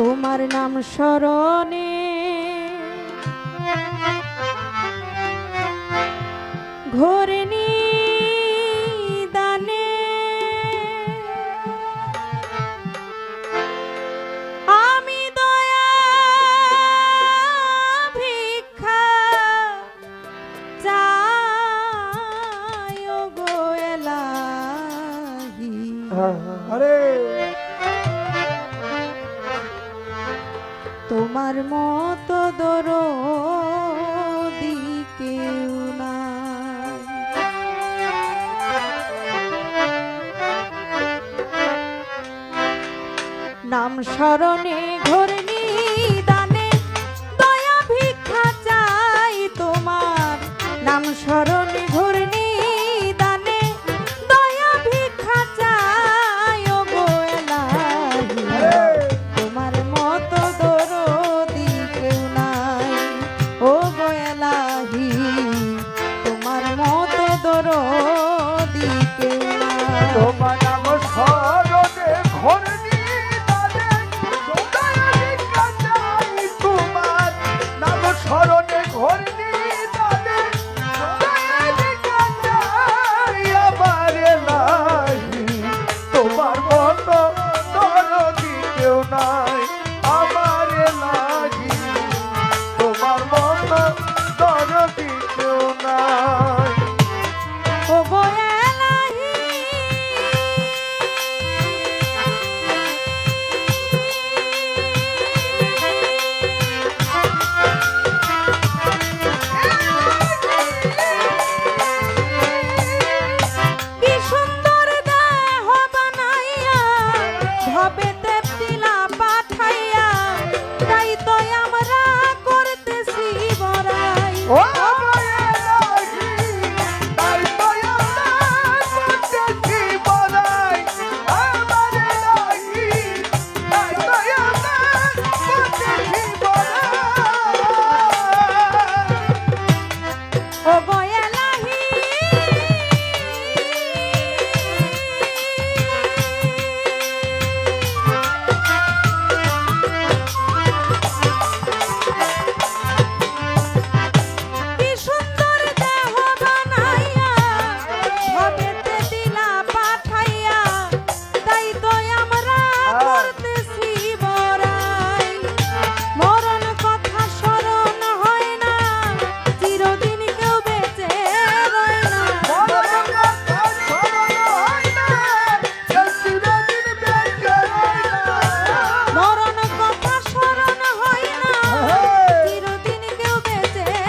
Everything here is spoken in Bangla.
তোমার নাম স্মরণে। ঘরে তোমার মত দর না নাম স্মরণে